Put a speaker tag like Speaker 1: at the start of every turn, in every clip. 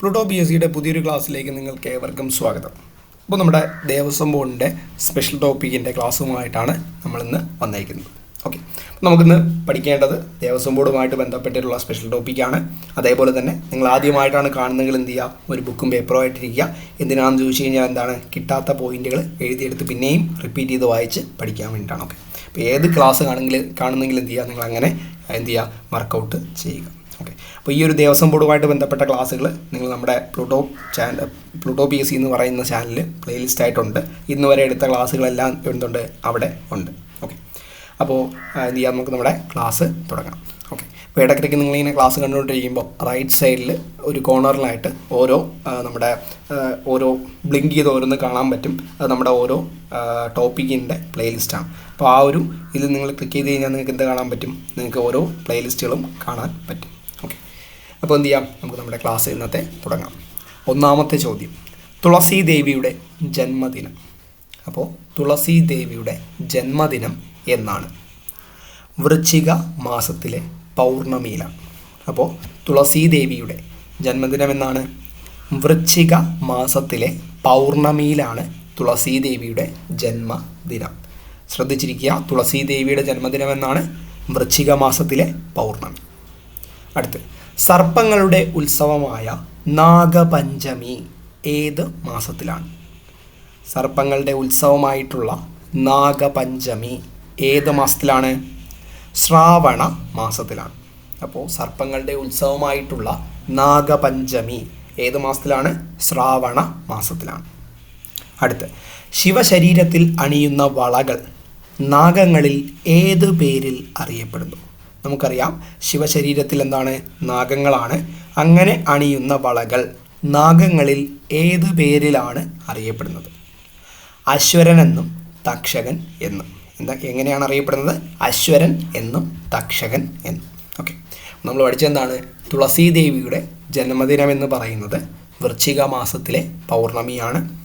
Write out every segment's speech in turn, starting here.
Speaker 1: Pluto P S സിയുടെ പുതിയൊരു ക്ലാസ്സിലേക്ക് നിങ്ങൾക്ക് ഏവർക്കും സ്വാഗതം. അപ്പോൾ നമ്മുടെ ദേവസ്വം ബോർഡിന്റെ സ്പെഷ്യൽ ടോപ്പിക്കിന്റെ ക്ലാസ്സുമായിട്ടാണ് നമ്മളിന്ന് വന്നേക്കുന്നത് ഓക്കെ നമുക്കിന്ന് പഠിക്കേണ്ടത് ദേവസ്വം ബോർഡുമായിട്ട് ബന്ധപ്പെട്ടിട്ടുള്ള സ്പെഷ്യൽ ടോപ്പിക്കാണ് അതേപോലെ തന്നെ നിങ്ങൾ ആദ്യമായിട്ടാണ് കാണുന്നതെങ്കിൽ എന്ത് ചെയ്യുക? ഒരു ബുക്കും പേപ്പറും ആയിട്ടിരിക്കുക. എന്തിനാണെന്ന് ചോദിച്ചു കഴിഞ്ഞാൽ എന്താണ്? കിട്ടാത്ത പോയിന്റുകൾ എഴുതിയെടുത്ത് പിന്നെയും റിപ്പീറ്റ് ചെയ്ത് വായിച്ച് പഠിക്കാൻ വേണ്ടിയിട്ടാണ്. ഓക്കെ അപ്പോൾ ഏത് ക്ലാസ് കാണുന്നെങ്കിൽ കാണുന്നെങ്കിൽ എന്ത് ചെയ്യുക? നിങ്ങൾ അങ്ങനെ എന്ത് ചെയ്യുക? വർക്കൗട്ട് ചെയ്യുക. ഓക്കെ അപ്പോൾ ഈ ഒരു ദേവസ്വം ബോർഡുമായിട്ട് ബന്ധപ്പെട്ട ക്ലാസ്സുകൾ നിങ്ങൾ നമ്മുടെ Pluto channel Pluto P S C എന്ന് പറയുന്ന ചാനലിൽ പ്ലേലിസ്റ്റ് ആയിട്ടുണ്ട്. ഇന്ന് വരെ എടുത്ത ക്ലാസ്സുകളെല്ലാം എന്തുണ്ട്? അവിടെ ഉണ്ട്. ഓക്കെ അപ്പോൾ എന്ത് ചെയ്യാം? നമുക്ക് നമ്മുടെ ക്ലാസ് തുടങ്ങാം. ഓക്കെ അപ്പോൾ ഇടയ്ക്കിടയ്ക്ക് നിങ്ങളിങ്ങനെ ക്ലാസ് കണ്ടുകൊണ്ടിരിക്കുമ്പോൾ റൈറ്റ് സൈഡിൽ ഒരു കോർണറിലായിട്ട് ഓരോ നമ്മുടെ ഓരോ ബ്ലിങ്ക് ചെയ്ത് ഓരോന്ന് കാണാൻ പറ്റും. അത് നമ്മുടെ ഓരോ ടോപ്പിക്കിന്റെ പ്ലേലിസ്റ്റാണ് അപ്പോൾ ആ ഒരു ഇത് നിങ്ങൾ ക്ലിക്ക് ചെയ്ത് കഴിഞ്ഞാൽ നിങ്ങൾക്ക് എന്ത് കാണാൻ പറ്റും? നിങ്ങൾക്ക് ഓരോ പ്ലേലിസ്റ്റുകളും കാണാൻ പറ്റും. അപ്പോൾ എന്ത് ചെയ്യാം? നമുക്ക് നമ്മുടെ ക്ലാസ് ഇന്നത്തെ തുടങ്ങാം. ഒന്നാമത്തെ ചോദ്യം. തുളസി ദേവിയുടെ ജന്മദിനം. അപ്പോൾ തുളസി ദേവിയുടെ ജന്മദിനം എന്നാണ്. വൃശ്ചിക മാസത്തിലെ പൗർണമിയിലാണ്. അപ്പോൾ തുളസി ദേവിയുടെ ജന്മദിനം എന്നാണ്. വൃശ്ചിക മാസത്തിലെ പൗർണമിയിലാണ് തുളസി ദേവിയുടെ ജന്മദിനം. ശ്രദ്ധിച്ചിരിക്കുക തുളസി ദേവിയുടെ ജന്മദിനം എന്നാണ് വൃശ്ചിക മാസത്തിലെ പൗർണമി. അടുത്ത്. സർപ്പങ്ങളുടെ ഉത്സവമായ നാഗപഞ്ചമി ഏത് മാസത്തിലാണ്? സർപ്പങ്ങളുടെ ഉത്സവമായിട്ടുള്ള നാഗപഞ്ചമി ഏത് മാസത്തിലാണ്? ശ്രാവണ മാസത്തിലാണ്. അപ്പോൾ സർപ്പങ്ങളുടെ ഉത്സവമായിട്ടുള്ള നാഗപഞ്ചമി ഏത് മാസത്തിലാണ്? ശ്രാവണ മാസത്തിലാണ്. അടുത്ത് ശിവശരീരത്തിൽ അണിയുന്ന വളകൾ നാഗങ്ങളിൽ ഏത് പേരിൽ അറിയപ്പെടുന്നു? നമുക്കറിയാം. ശിവശരീരത്തിൽ എന്താണ്? നാഗങ്ങളാണ്. അങ്ങനെ അണിയുന്ന വളകൾ നാഗങ്ങളിൽ ഏത് പേരിലാണ് അറിയപ്പെടുന്നത്? അശ്വരൻ എന്നും തക്ഷകൻ എന്നും. എന്താ എങ്ങനെയാണ് അറിയപ്പെടുന്നത്? അശ്വരൻ എന്നും തക്ഷകൻ എന്നും. ഓക്കെ. നമ്മൾ പഠിച്ചെന്താണ് തുളസീദേവിയുടെ ജന്മദിനം എന്ന് പറയുന്നത് വൃശ്ചിക മാസത്തിലെ പൗർണമിയാണ്.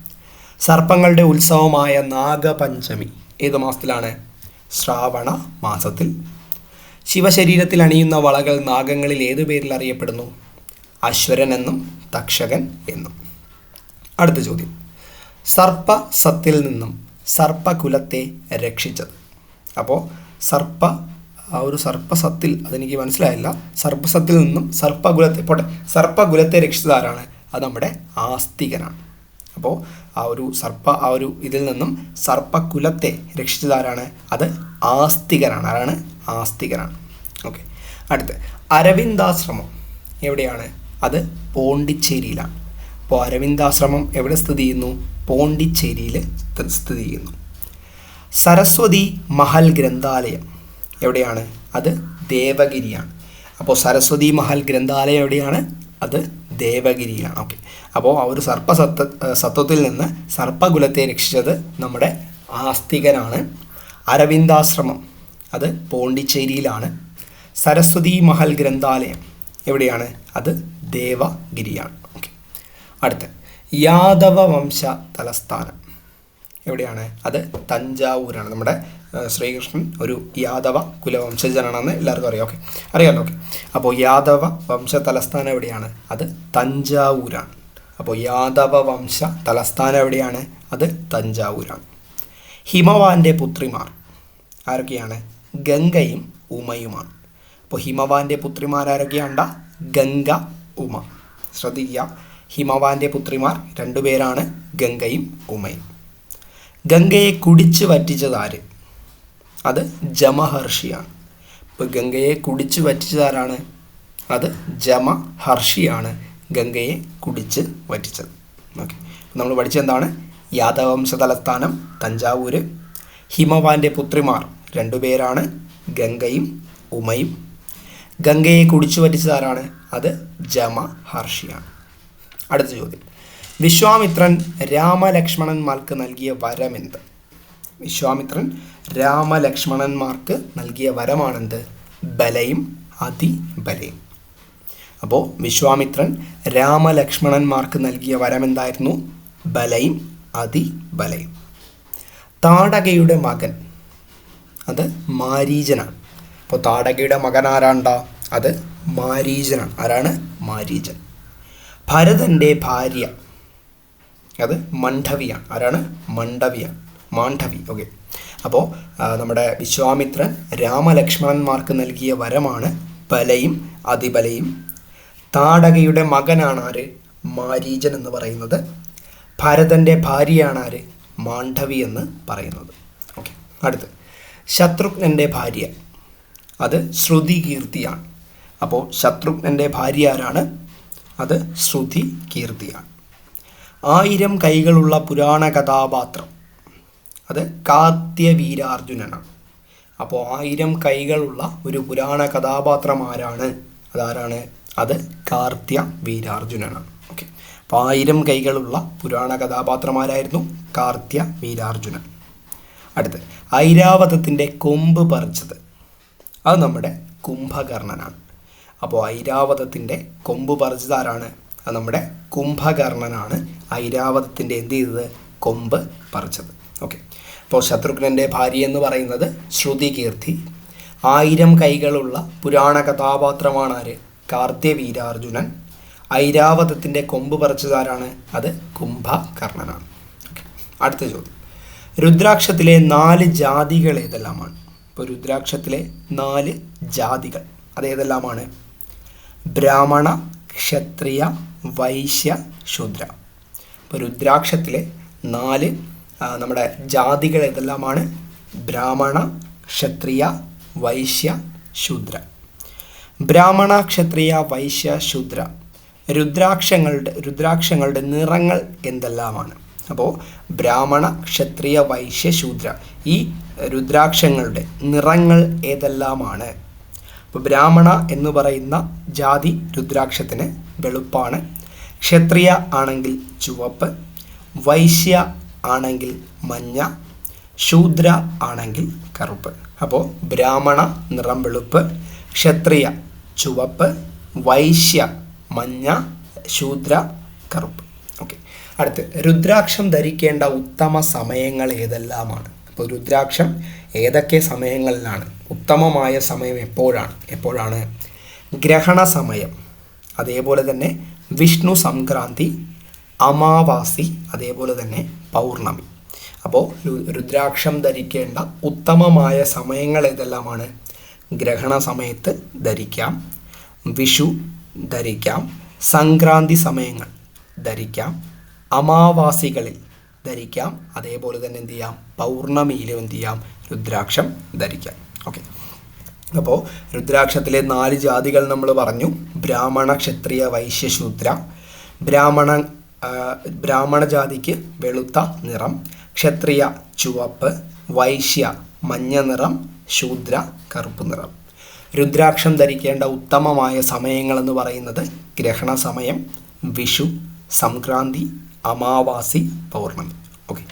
Speaker 1: സർപ്പങ്ങളുടെ ഉത്സവമായ നാഗപഞ്ചമി ഏത് മാസത്തിലാണ്? ശ്രാവണ മാസത്തിൽ. ശിവശരീരത്തിൽ അണിയുന്ന വളകൾ നാഗങ്ങളിൽ ഏതു പേരിൽ അറിയപ്പെടുന്നു? അശ്വരൻ എന്നും തക്ഷകൻ എന്നും. അടുത്ത ചോദ്യം. സർപ്പ സത്തിൽ നിന്നും സർപ്പകുലത്തെ രക്ഷിച്ചത്. അപ്പോൾ സർപ്പ ആ ഒരു സർപ്പസത്തിൽ അതെനിക്ക് മനസ്സിലായില്ല. സർപ്പസത്തിൽ നിന്നും സർപ്പകുലത്തെ പോട്ടെ സർപ്പകുലത്തെ രക്ഷിച്ചത് ആരാണ്? അത് നമ്മുടെ ആസ്തികനാണ്. അപ്പോൾ ആ ഒരു സർപ്പ ആ ഒരു ഇതിൽ നിന്നും സർപ്പകുലത്തെ രക്ഷിച്ചത് ആരാണ്? അത് ആസ്തികനാണ്. ആരാണ്? ആസ്തികനാണ്. ഓക്കെ. അടുത്ത് അരവിന്ദാശ്രമം എവിടെയാണ്? അത് പോണ്ടിച്ചേരിയിലാണ്. അപ്പോൾ അരവിന്ദാശ്രമം എവിടെ സ്ഥിതി ചെയ്യുന്നു? പോണ്ടിച്ചേരിയിൽ സ്ഥിതി ചെയ്യുന്നു. സരസ്വതി മഹൽ ഗ്രന്ഥാലയം എവിടെയാണ്? അത് ദേവഗിരിയാണ്. അപ്പോൾ സരസ്വതി മഹൽ ഗ്രന്ഥാലയം എവിടെയാണ്? അത് ദേവഗിരിയാണ് ഓക്കെ. അപ്പോൾ ആ ഒരു സർപ്പസത്ത സത്വത്തിൽ നിന്ന് സർപ്പകുലത്തെ രക്ഷിച്ചത് നമ്മുടെ ആസ്തികനാണ് അരവിന്ദാശ്രമം. അത് പോണ്ടിച്ചേരിയിലാണ്. സരസ്വതി മഹൽ ഗ്രന്ഥാലയം. എവിടെയാണ്? അത് ദേവഗിരിയാണ്. ഓക്കെ അടുത്ത്. യാദവ വംശ തലസ്ഥാനം. എവിടെയാണ്? അത് തഞ്ചാവൂരാണ്. നമ്മുടെ ശ്രീകൃഷ്ണൻ ഒരു യാദവ കുലവംശജനാണെന്ന് എല്ലാവർക്കും അറിയാം. ഓക്കെ അറിയാമല്ലോ ഓക്കെ അപ്പോൾ യാദവ വംശ തലസ്ഥാനം എവിടെയാണ്? അത് തഞ്ചാവൂരാണ്. അപ്പോൾ യാദവ വംശ തലസ്ഥാനം എവിടെയാണ്? അത് തഞ്ചാവൂരാണ്. ഹിമവാന്റെ പുത്രിമാർ. ആരൊക്കെയാണ്? ഗംഗയും ഉമയുമാണ്. അപ്പോൾ ഹിമവാന്റെ പുത്രിമാരാരൊക്കെയാണ്ട ഗംഗ ഉമ. ശ്രദ്ധിക്കുക ഹിമവാന്റെ പുത്രിമാർ രണ്ടുപേരാണ് ഗംഗയും ഉമയും. ഗംഗയെ കുടിച്ചു വറ്റിച്ചത് ആര്? അത് ജമഹർഷിയാണ്. ഇപ്പോൾ ഗംഗയെ കുടിച്ചു വറ്റിച്ചത് ആരാണ്? അത് ജമഹർഷിയാണ് ഗംഗയെ കുടിച്ച് വറ്റിച്ചത്. ഓക്കെ. നമ്മൾ പഠിച്ചെന്താണ് യാദവംശ തലസ്ഥാനം തഞ്ചാവൂര്. ഹിമവാന്റെ പുത്രിമാർ രണ്ടുപേരാണ് ഗംഗയും ഉമയും. ഗംഗയെ കുടിച്ചു പറ്റിച്ചത് ആരാണ്? അത് ജമ ഹർഷിയാണ്. അടുത്ത ചോദ്യം. വിശ്വാമിത്രൻ രാമലക്ഷ്മണന്മാർക്ക് നൽകിയ വരമെന്ത് വിശ്വാമിത്രൻ രാമലക്ഷ്മണന്മാർക്ക് നൽകിയ വരമാണെന്ത്? ബലയും അതിബലയും. അപ്പോൾ വിശ്വാമിത്രൻ രാമലക്ഷ്മണന്മാർക്ക് നൽകിയ വരം എന്തായിരുന്നു? ബലയും അതിബലയും. താടകയുടെ മകൻ അത് മാരീജനാണ്. അപ്പോൾ താടകയുടെ മകൻ ആരാണ്ട അത് മാരീജനാണ്. ആരാണ്? മാരീജൻ. ഭരതന്റെ ഭാര്യ. അത് മണ്ഡവിയാണ്. ആരാണ്? മണ്ഡവിയ മാണ്ഡവി. ഓക്കെ. അപ്പോൾ നമ്മുടെ വിശ്വാമിത്രൻ രാമലക്ഷ്മണന്മാർക്ക് നൽകിയ വരമാണ് ബലയും അതിബലയും. താടകയുടെ മകനാണ് ആര്? മാരീജൻ എന്ന് പറയുന്നത്. ഭരതന്റെ ഭാര്യയാണ് ആര്? മാണ്ഡവി എന്ന് പറയുന്നത്. ഓക്കെ. അടുത്ത്. ശത്രുഘ്നന്റെ ഭാര്യ. അത് ശ്രുതി കീർത്തിയാണ് അപ്പോൾ ശത്രുഘ്നന്റെ ഭാര്യ ആരാണ്? അത് ശ്രുതി കീർത്തിയാണ് ആയിരം കൈകളുള്ള പുരാണ കഥാപാത്രം. അത് കാത്യവീരാർജുനനാണ്. അപ്പോൾ ആയിരം കൈകളുള്ള ഒരു പുരാണ കഥാപാത്രം ആരാണ്? അതാരാണ്? അത് കാർത്യ വീരാർജുനനാണ് ഓക്കെ അപ്പോൾ ആയിരം കൈകളുള്ള പുരാണ കഥാപാത്രമാരായിരുന്നു കാർത്യ വീരാർജുനൻ അടുത്ത് ഐരാവതത്തിന്റെ കൊമ്പ് പറിച്ചത്. അത് നമ്മുടെ കുംഭകർണനാണ്. അപ്പോൾ ഐരാവതത്തിന്റെ കൊമ്പ് പറിച്ചത് ആരാണ്? അത് നമ്മുടെ കുംഭകർണനാണ്. ഐരാവതത്തിന്റെ എന്ത് ചെയ്തത്? കൊമ്പ് പറിച്ചത്. ഓക്കെ. അപ്പോൾ ശത്രുഘ്നന്റെ ഭാര്യ എന്ന് പറയുന്നത് ശ്രുതി കീർത്തി ആയിരം കൈകളുള്ള പുരാണ കഥാപാത്രമാണ് ആര്? കാർത്യവീരാർജുനൻ. ഐരാവതത്തിന്റെ കൊമ്പ് പറിച്ചതാരാണ് അത് കുംഭകർണനാണ്. അടുത്ത ചോദ്യം. രുദ്രാക്ഷത്തിലെ നാല് ജാതികൾ ഏതെല്ലാമാണ്? ഇപ്പോൾ രുദ്രാക്ഷത്തിലെ നാല് ജാതികൾ അതേതെല്ലാമാണ് ബ്രാഹ്മണ ക്ഷത്രിയ വൈശ്യ ശൂദ്ര. ഇപ്പോൾ രുദ്രാക്ഷത്തിലെ നാല് നമ്മുടെ ജാതികൾ ഏതെല്ലാമാണ്? ബ്രാഹ്മണ ക്ഷത്രിയ വൈശ്യ ശൂദ്ര. ബ്രാഹ്മണ ക്ഷത്രിയ വൈശ്യ ശൂദ്ര. രുദ്രാക്ഷങ്ങളുടെ രുദ്രാക്ഷങ്ങളുടെ നിറങ്ങൾ എന്തെല്ലാമാണ്? അപ്പോൾ ബ്രാഹ്മണ ക്ഷത്രിയ വൈശ്യ ശൂദ്ര ഈ രുദ്രാക്ഷങ്ങളുടെ നിറങ്ങൾ ഏതെല്ലാമാണ്? അപ്പോൾ ബ്രാഹ്മണ എന്ന് പറയുന്ന ജാതി രുദ്രാക്ഷത്തിന് വെളുപ്പാണ്. ക്ഷത്രിയ ആണെങ്കിൽ ചുവപ്പ് വൈശ്യ ആണെങ്കിൽ മഞ്ഞ ശൂദ്ര ആണെങ്കിൽ കറുപ്പ്. അപ്പോൾ ബ്രാഹ്മണ നിറം വെളുപ്പ് ക്ഷത്രിയ ചുവപ്പ് വൈശ്യ മഞ്ഞ ശൂദ്ര കറുപ്പ്. അടുത്ത് രുദ്രാക്ഷം ധരിക്കേണ്ട ഉത്തമ സമയങ്ങൾ ഏതെല്ലാമാണ്? അപ്പോൾ രുദ്രാക്ഷം ഏതൊക്കെ സമയങ്ങളിലാണ്? ഉത്തമമായ സമയം എപ്പോഴാണ്? എപ്പോഴാണ്? ഗ്രഹണ സമയം അതേപോലെ തന്നെ വിഷ്ണു സംക്രാന്തി അമാവാസി അതേപോലെ തന്നെ പൗർണമി. അപ്പോൾ രുദ്രാക്ഷം ധരിക്കേണ്ട ഉത്തമമായ സമയങ്ങൾ ഏതെല്ലാമാണ്? ഗ്രഹണ സമയത്ത് ധരിക്കാം വിഷു ധരിക്കാം സംക്രാന്തി സമയങ്ങൾ ധരിക്കാം അമാവാസികളിൽ ധരിക്കാം. അതേപോലെ തന്നെ എന്ത് ചെയ്യാം? പൗർണമിയിലും എന്ത് ചെയ്യാം? രുദ്രാക്ഷം ധരിക്കാം. ഓക്കെ അപ്പോൾ രുദ്രാക്ഷത്തിലെ നാല് ജാതികൾ നമ്മൾ പറഞ്ഞു. ബ്രാഹ്മണ ക്ഷത്രിയ വൈശ്യശൂദ്ര ബ്രാഹ്മണ ബ്രാഹ്മണ ജാതിക്ക് വെളുത്ത നിറം ക്ഷത്രിയ ചുവപ്പ് വൈശ്യ മഞ്ഞ നിറം ശൂദ്ര കറുപ്പ് നിറം. രുദ്രാക്ഷം ധരിക്കേണ്ട ഉത്തമമായ സമയങ്ങളെന്ന് പറയുന്നത് ഗ്രഹണ സമയം വിഷു സംക്രാന്തി അമാവാസി പൗർണമി. ഓക്കെ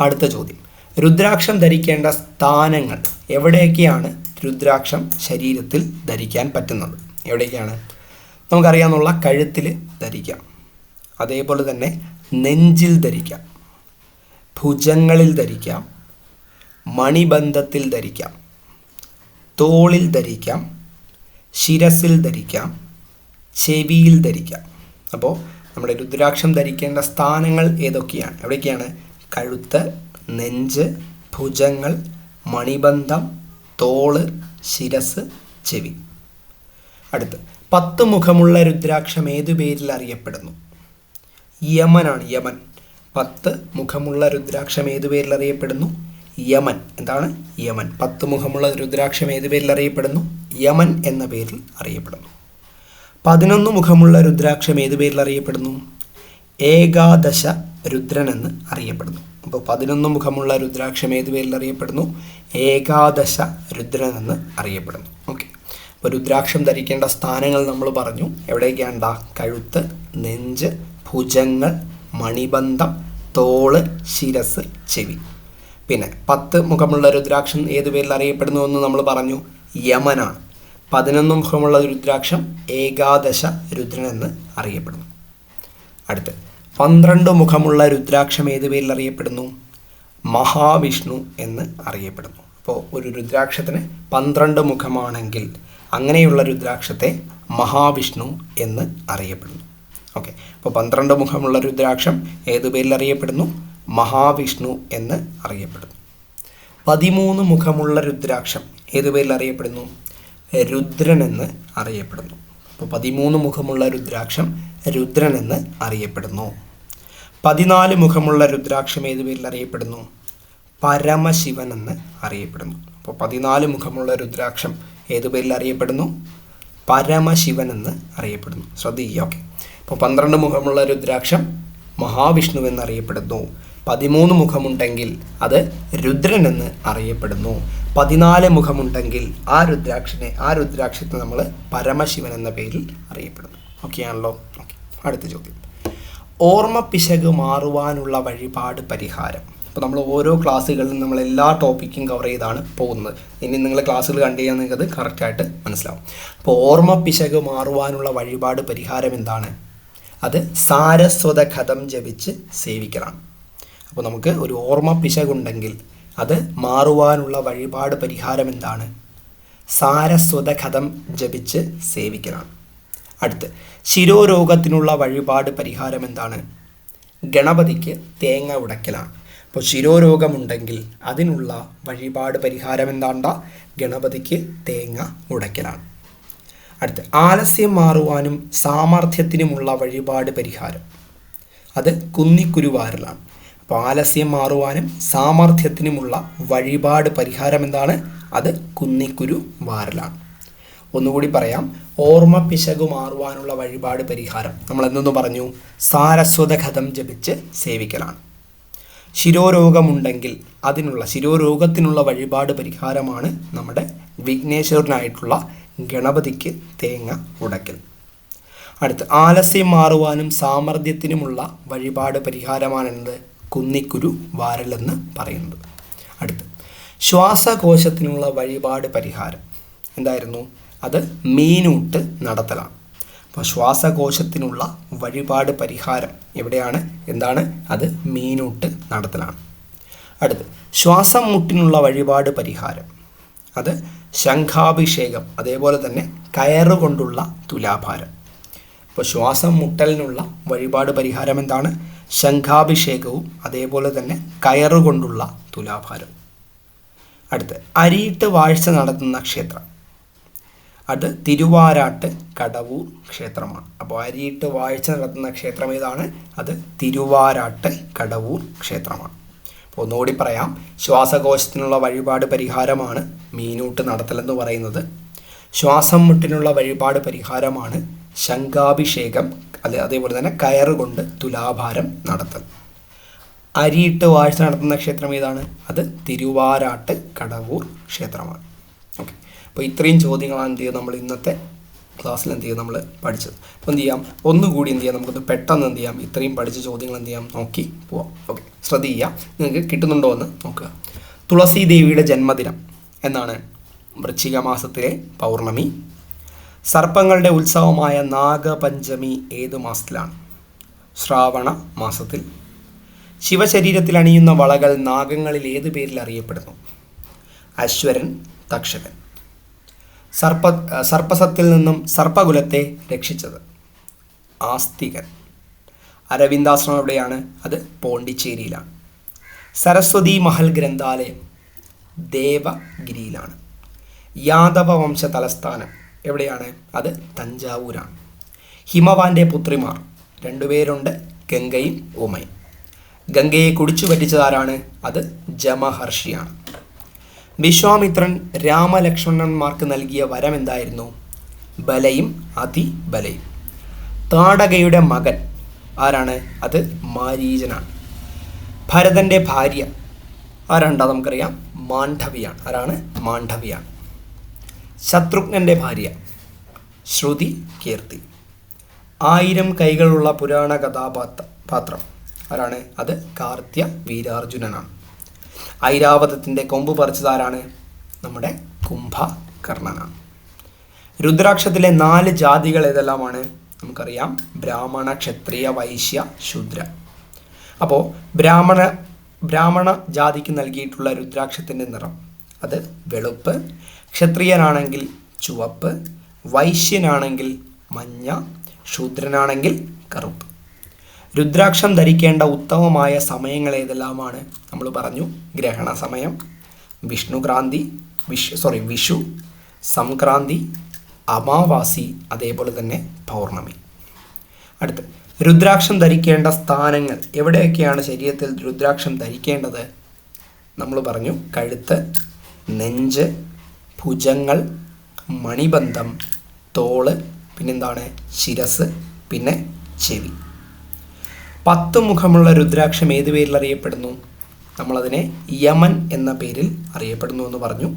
Speaker 1: അടുത്ത ചോദ്യം. രുദ്രാക്ഷം ധരിക്കേണ്ട സ്ഥാനങ്ങൾ എവിടെയൊക്കെയാണ് രുദ്രാക്ഷം ശരീരത്തിൽ ധരിക്കാൻ പറ്റുന്നത്? എവിടെയൊക്കെയാണ്? നമുക്കറിയാമെന്നുള്ള കഴുത്തിൽ ധരിക്കാം. അതേപോലെ തന്നെ നെഞ്ചിൽ ധരിക്കാം. ഭുജങ്ങളിൽ ധരിക്കാം. മണിബന്ധത്തിൽ ധരിക്കാം. തോളിൽ ധരിക്കാം. ശിരസിൽ ധരിക്കാം. ചെവിയിൽ ധരിക്കാം. അപ്പോൾ നമ്മുടെ രുദ്രാക്ഷം ധരിക്കേണ്ട സ്ഥാനങ്ങൾ ഏതൊക്കെയാണ്? എവിടെയൊക്കെയാണ്? കഴുത്ത് നെഞ്ച് ഭുജങ്ങൾ മണിബന്ധം തോൾ ശിരസ് ചെവി. അടുത്ത് പത്ത് മുഖമുള്ള രുദ്രാക്ഷം ഏതു പേരിൽ അറിയപ്പെടുന്നു? യമനാണ് യമൻ. പത്ത് മുഖമുള്ള രുദ്രാക്ഷം ഏതു പേരിൽ അറിയപ്പെടുന്നു? യമൻ. എന്താണ്? യമൻ. പത്ത് മുഖമുള്ള രുദ്രാക്ഷം ഏതു പേരിൽ അറിയപ്പെടുന്നു? യമൻ എന്ന പേരിൽ അറിയപ്പെടുന്നു. പതിനൊന്ന് മുഖമുള്ള രുദ്രാക്ഷം ഏത് പേരിൽ അറിയപ്പെടുന്നു? ഏകാദശ രുദ്രൻ എന്ന് അറിയപ്പെടുന്നു. അപ്പോൾ പതിനൊന്ന് മുഖമുള്ള രുദ്രാക്ഷം ഏത് പേരിൽ അറിയപ്പെടുന്നു? ഏകാദശ രുദ്രൻ എന്ന് അറിയപ്പെടുന്നു. ഓക്കെ. അപ്പോൾ രുദ്രാക്ഷം ധരിക്കേണ്ട സ്ഥാനങ്ങൾ നമ്മൾ പറഞ്ഞു. എവിടെയൊക്കെയാണ് കഴുത്ത് നെഞ്ച് ഭുജങ്ങൾ മണിബന്ധം തോൾ ശിരസ് ചെവി. പിന്നെ പത്ത് മുഖമുള്ള രുദ്രാക്ഷം ഏത് പേരിൽ അറിയപ്പെടുന്നു എന്ന് നമ്മൾ പറഞ്ഞു. യമനാണ്. പതിനൊന്ന് മുഖമുള്ള രുദ്രാക്ഷം ഏകാദശ രുദ്രൻ എന്ന് അറിയപ്പെടുന്നു. അടുത്ത് പന്ത്രണ്ട് മുഖമുള്ള രുദ്രാക്ഷം ഏത് പേരിൽ അറിയപ്പെടുന്നു? മഹാവിഷ്ണു എന്ന് അറിയപ്പെടുന്നു. അപ്പോൾ ഒരു രുദ്രാക്ഷത്തിന് പന്ത്രണ്ട് മുഖമാണെങ്കിൽ അങ്ങനെയുള്ള രുദ്രാക്ഷത്തെ മഹാവിഷ്ണു എന്ന് അറിയപ്പെടുന്നു. ഓക്കെ. അപ്പോൾ പന്ത്രണ്ട് മുഖമുള്ള രുദ്രാക്ഷം ഏത് പേരിൽ അറിയപ്പെടുന്നു? മഹാവിഷ്ണു എന്ന് അറിയപ്പെടുന്നു. പതിമൂന്ന് മുഖമുള്ള രുദ്രാക്ഷം ഏത് പേരിൽ അറിയപ്പെടുന്നു? രുദ്രൻ എന്ന് അറിയപ്പെടുന്നു. അപ്പോൾ പതിമൂന്ന് മുഖമുള്ള രുദ്രാക്ഷം രുദ്രൻ എന്ന് അറിയപ്പെടുന്നു. പതിനാല് മുഖമുള്ള രുദ്രാക്ഷം ഏത് പേരിൽ അറിയപ്പെടുന്നു? പരമശിവൻ എന്ന് അറിയപ്പെടുന്നു. അപ്പോൾ പതിനാല് മുഖമുള്ള രുദ്രാക്ഷം ഏത് പേരിൽ അറിയപ്പെടുന്നു? പരമശിവൻ എന്ന് അറിയപ്പെടുന്നു. ശ്രദ്ധിക്കുക. ഓക്കെ. അപ്പോൾ പന്ത്രണ്ട് മുഖമുള്ള രുദ്രാക്ഷം മഹാവിഷ്ണു എന്നറിയപ്പെടുന്നു പതിമൂന്ന് മുഖമുണ്ടെങ്കിൽ അത് രുദ്രൻ എന്ന് അറിയപ്പെടുന്നു. പതിനാല് മുഖമുണ്ടെങ്കിൽ ആ രുദ്രാക്ഷനെ ആ രുദ്രാക്ഷത്തെ നമ്മൾ പരമശിവൻ എന്ന പേരിൽ അറിയപ്പെടുന്നു. ഓക്കെ ആണല്ലോ ഓക്കെ അടുത്ത ചോദ്യം. ഓർമ്മ പിശക് മാറുവാനുള്ള വഴിപാട് പരിഹാരം. അപ്പോൾ നമ്മൾ ഓരോ ക്ലാസ്സുകളിലും നമ്മൾ എല്ലാ ടോപ്പിക്കും കവർ ചെയ്താണ് പോകുന്നത്. ഇനി നിങ്ങൾ ക്ലാസ്സുകൾ കണ്ടു കഴിഞ്ഞാൽ നിങ്ങൾക്ക് അത് കറക്റ്റായിട്ട് മനസ്സിലാവും. അപ്പോൾ ഓർമ്മ പിശക് മാറുവാനുള്ള വഴിപാട് പരിഹാരം എന്താണ്? അത് സാരസ്വത കഥം ജപിച്ച് സേവിക്കലാണ്. അപ്പോൾ നമുക്ക് ഒരു ഓർമ്മ പിശകുണ്ടെങ്കിൽ അത് മാറുവാനുള്ള വഴിപാട് പരിഹാരം എന്താണ്? സാരസ്വത കഥം ജപിച്ച് സേവിക്കണം അടുത്ത് ശിരോരോഗത്തിനുള്ള വഴിപാട് പരിഹാരം എന്താണ്? ഗണപതിക്ക് തേങ്ങ ഉടക്കലാണ് അപ്പോൾ ശിരോരോഗമുണ്ടെങ്കിൽ അതിനുള്ള വഴിപാട് പരിഹാരം എന്താണ്ട? ഗണപതിക്ക് തേങ്ങ ഉടക്കലാണ് അടുത്ത് ആലസ്യം മാറുവാനും സാമർഥ്യത്തിനുമുള്ള വഴിപാട് പരിഹാരം. അത് കുന്നിക്കുരുവാരലാണ്. അപ്പോൾ ആലസ്യം മാറുവാനും സാമർഥ്യത്തിനുമുള്ള വഴിപാട് പരിഹാരം എന്താണ്? അത് കുന്നിക്കുരു വാരലാണ്. ഒന്നുകൂടി പറയാം. ഓർമ്മ പിശകു മാറുവാനുള്ള വഴിപാട് പരിഹാരം. നമ്മൾ എന്തെന്ന് പറഞ്ഞു? സാരസ്വതഘതം ജപിച്ച് സേവിക്കലാണ്. ശിരോരോഗമുണ്ടെങ്കിൽ അതിനുള്ള ശിരോരോഗത്തിനുള്ള വഴിപാട് പരിഹാരമാണ് നമ്മുടെ വിഘ്നേശ്വരനായിട്ടുള്ള ഗണപതിക്ക് തേങ്ങ ഉടക്കൽ അടുത്ത് ആലസ്യം മാറുവാനും സാമർഥ്യത്തിനുമുള്ള വഴിപാട് പരിഹാരമാണെന്നത് കുന്നിക്കുരു വാരലെന്ന് പറയുന്നത്. അടുത്ത്. ശ്വാസകോശത്തിനുള്ള വഴിപാട് പരിഹാരം. എന്തായിരുന്നു? അത് മീനൂട്ട് നടത്തലാണ്. അപ്പോൾ ശ്വാസകോശത്തിനുള്ള വഴിപാട് പരിഹാരം എവിടെയാണ്? എന്താണ്? അത് മീനൂട്ട് നടത്തലാണ്. അടുത്ത്. ശ്വാസം മുട്ടിനുള്ള വഴിപാട് പരിഹാരം. അത് ശംഖാഭിഷേകം അതേപോലെ തന്നെ കയറുകൊണ്ടുള്ള തുലാഭാരം. അപ്പോൾ ശ്വാസം മുട്ടലിനുള്ള വഴിപാട് പരിഹാരം എന്താണ്? ശംഖാഭിഷേകവും അതേപോലെ തന്നെ കയറുകൊണ്ടുള്ള തുലാഭാരം. അടുത്ത് അരിയിട്ട് വാഴ്ച നടത്തുന്ന ക്ഷേത്രം. അത് തിരുവാരാട്ട് കടവൂർ ക്ഷേത്രമാണ്. അപ്പോൾ അരിയിട്ട് വാഴ്ച നടത്തുന്ന ക്ഷേത്രം ഏതാണ്? അത് തിരുവാരാട്ട് കടവൂർ ക്ഷേത്രമാണ്. അപ്പോൾ ഒന്നുകൂടി പറയാം ശ്വാസകോശത്തിനുള്ള വഴിപാട് പരിഹാരമാണ് മീനൂട്ട് നടത്തലെന്ന് പറയുന്നത്. ശ്വാസം മുട്ടിനുള്ള വഴിപാട് പരിഹാരമാണ് ശംഖാഭിഷേകം അതെ അതേപോലെ തന്നെ കയറുകൊണ്ട് തുലാഭാരം നടത്തൽ. അരിയിട്ട് വാഴ്ച നടത്തുന്ന ക്ഷേത്രം ഏതാണ്? അത് തിരുവാരാട്ട് കടവൂർ ക്ഷേത്രമാണ്. ഓക്കെ അപ്പോൾ ഇത്രയും ചോദ്യങ്ങളാണ് എന്ത് ചെയ്യുക നമ്മൾ ഇന്നത്തെ ക്ലാസ്സിൽ എന്ത് ചെയ്യുക നമ്മൾ പഠിച്ചത്. അപ്പോൾ എന്ത് ചെയ്യാം? ഒന്നുകൂടി എന്ത് ചെയ്യാം? നമുക്കൊന്ന് പെട്ടെന്ന് എന്ത് ചെയ്യാം? ഇത്രയും പഠിച്ച ചോദ്യങ്ങൾ എന്ത് ചെയ്യാം? നോക്കി പോവാം. ഓക്കെ ശ്രദ്ധിക്കുക നിങ്ങൾക്ക് കിട്ടുന്നുണ്ടോ എന്ന് നോക്കുക. തുളസി ദേവിയുടെ ജന്മദിനം എന്നാണ് വൃശ്ചിക മാസത്തിലെ പൗർണമി. സർപ്പങ്ങളുടെ ഉത്സവമായ നാഗപഞ്ചമി ഏത് മാസത്തിലാണ്? ശ്രാവണ മാസത്തിൽ. ശിവശരീരത്തിൽ അണിയുന്ന വളകൾ നാഗങ്ങളിൽ ഏത് പേരിൽ അറിയപ്പെടുന്നു? അശ്വരൻ തക്ഷകൻ. സർപ്പ സർപ്പസത്തിൽ നിന്നും സർപ്പകുലത്തെ രക്ഷിച്ചത് ആസ്തികൻ. അരവിന്ദാശ്രമം എവിടെയാണ് അത് പോണ്ടിച്ചേരിയിലാണ്. സരസ്വതി മഹൽ ഗ്രന്ഥാലയം ദേവഗിരിയിലാണ്. യാദവ വംശ തലസ്ഥാനം എവിടെയാണ്? അത് തഞ്ചാവൂരാണ്. ഹിമവാന്റെ പുത്രിമാർ. രണ്ടുപേരുണ്ട് ഗംഗയും ഉമയും. ഗംഗയെ കുടിച്ചു പറ്റിച്ചതാരാണ് അത് ജമഹർഷിയാണ്. വിശ്വാമിത്രൻ രാമലക്ഷ്മണന്മാർക്ക് നൽകിയ വരം എന്തായിരുന്നു? ബലയും അതിബലയും. താടകയുടെ മകൻ ആരാണ്? അത് മാരീചനാണ് ഭരതന്റെ ഭാര്യ. ആരാണ്ടാ നമുക്കറിയാം. മാണ്ഡവിയാണ്. ആരാണ്? മാണ്ഡവിയാണ്. ശത്രുഘ്നന്റെ ഭാര്യ. ശ്രുതി കീർത്തി. ആയിരം കൈകളുള്ള പുരാണ കഥാപാത്ര പാത്രം. ആരാണ്? അത് കാർത്യ വീരാർജുനനാണ്. ഐരാവതത്തിന്റെ കൊമ്പ് പറിച്ചതാരാണ് നമ്മുടെ കുംഭകർണനാണ്. രുദ്രാക്ഷത്തിലെ നാല് ജാതികൾ ഏതെല്ലാമാണ്? നമുക്കറിയാം. ബ്രാഹ്മണ ക്ഷത്രിയ വൈശ്യ ശൂദ്ര. അപ്പോൾ ബ്രാഹ്മണ ബ്രാഹ്മണ ജാതിക്ക് നൽകിയിട്ടുള്ള രുദ്രാക്ഷത്തിന്റെ നിറം. അത് വെളുപ്പ് ക്ഷത്രിയനാണെങ്കിൽ ചുവപ്പ് വൈശ്യനാണെങ്കിൽ മഞ്ഞ ശൂദ്രനാണെങ്കിൽ കറുപ്പ്. രുദ്രാക്ഷം ധരിക്കേണ്ട ഉത്തമമായ സമയങ്ങൾ ഏതെല്ലാമാണ്? നമ്മൾ പറഞ്ഞു ഗ്രഹണ സമയം വിഷ്ണുക്രാന്തി വിഷ് സോറി വിഷു സംക്രാന്തി അമാവാസി അതേപോലെ തന്നെ പൗർണമി. അടുത്ത് രുദ്രാക്ഷം ധരിക്കേണ്ട സ്ഥാനങ്ങൾ എവിടെയൊക്കെയാണ് ശരീരത്തിൽ രുദ്രാക്ഷം ധരിക്കേണ്ടത്? നമ്മൾ പറഞ്ഞു കഴുത്ത് നെഞ്ച് ഭുജങ്ങൾ മണിബന്ധം തോൾ പിന്നെന്താണ്? ശിരസ് പിന്നെ ചെവി. പത്ത് മുഖമുള്ള രുദ്രാക്ഷം ഏത് പേരിൽ അറിയപ്പെടുന്നു? നമ്മളതിനെ യമൻ എന്ന പേരിൽ അറിയപ്പെടുന്നു എന്ന് പറഞ്ഞു.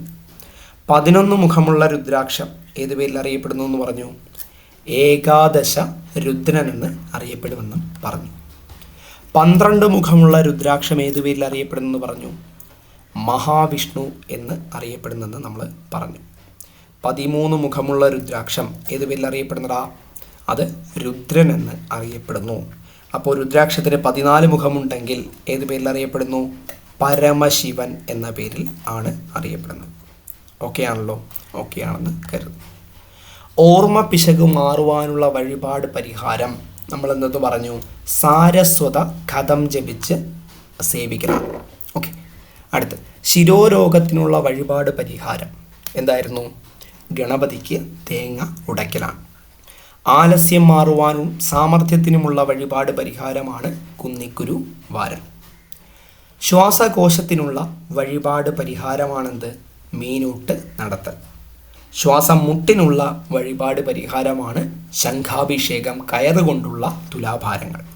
Speaker 1: പതിനൊന്ന് മുഖമുള്ള രുദ്രാക്ഷം ഏത് പേരിൽ അറിയപ്പെടുന്നു എന്ന് പറഞ്ഞു? ഏകാദശ രുദ്രൻ എന്ന് അറിയപ്പെടുമെന്നും പറഞ്ഞു. പന്ത്രണ്ട് മുഖമുള്ള രുദ്രാക്ഷം ഏത് പേരിൽ അറിയപ്പെടുന്നു എന്ന് പറഞ്ഞു? മഹാവിഷ്ണു എന്ന് അറിയപ്പെടുന്നെന്ന് നമ്മൾ പറഞ്ഞു. പതിമൂന്ന് മുഖമുള്ള രുദ്രാക്ഷം ഏത് പേരിൽ അറിയപ്പെടുന്നതാ? അത് രുദ്രൻ എന്ന് അറിയപ്പെടുന്നു. അപ്പോൾ രുദ്രാക്ഷത്തിന് പതിനാല് മുഖമുണ്ടെങ്കിൽ ഏത് പേരിൽ അറിയപ്പെടുന്നു? പരമശിവൻ എന്ന പേരിൽ ആണ് അറിയപ്പെടുന്നത്. ഓക്കെ ആണല്ലോ? ഓക്കെ ആണെന്ന് കരുതുന്നു. ഓർമ്മ പിശക് മാറുവാനുള്ള വഴിപാട് പരിഹാരം നമ്മൾ എന്നത് പറഞ്ഞു? സാരസ്വത കഥം ജപിച്ച് സേവിക്കണം. ഓക്കെ അടുത്ത്. ശിരോരോഗത്തിനുള്ള വഴിപാട് പരിഹാരം എന്തായിരുന്നു? ഗണപതിക്ക് തേങ്ങ ഉടയ്ക്കലാണ്. ആലസ്യം മാറുവാനും സാമർഥ്യത്തിനുമുള്ള വഴിപാട് പരിഹാരമാണ് കുന്നിക്കുരു വാരം ശ്വാസകോശത്തിനുള്ള വഴിപാട് പരിഹാരമാണെന്ത്? മീനൂട്ട് നടത്തൽ. ശ്വാസം മുട്ടിനുള്ള വഴിപാട് പരിഹാരമാണ് ശംഖാഭിഷേകം കയറുകൊണ്ടുള്ള തുലാഭാരങ്ങൾ.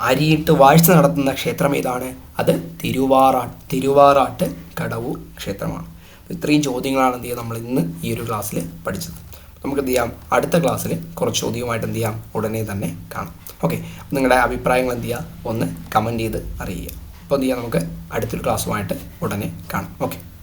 Speaker 1: അരിയിട്ട് വാഴ്ച നടത്തുന്ന ക്ഷേത്രം ഏതാണ്? അത് തിരുവാറാ തിരുവാറാട്ട് കടവൂർ ക്ഷേത്രമാണ്. ഇത്രയും ചോദ്യങ്ങളാണ് എന്ത് നമ്മൾ ഇന്ന് ഈ ഒരു ക്ലാസ്സിൽ പഠിച്ചത്. നമുക്ക് എന്ത് ചെയ്യാം? അടുത്ത ക്ലാസ്സിൽ കുറച്ച് ചോദ്യവുമായിട്ട് എന്ത് ചെയ്യാം? ഉടനെ തന്നെ കാണാം. ഓക്കെ നിങ്ങളുടെ അഭിപ്രായങ്ങൾ എന്ത് ചെയ്യുക ഒന്ന് കമന്റ് ചെയ്ത് അറിയുക. അപ്പോൾ എന്ത് ചെയ്യാം? നമുക്ക് അടുത്തൊരു ക്ലാസ്സുമായിട്ട് ഉടനെ കാണാം. ഓക്കെ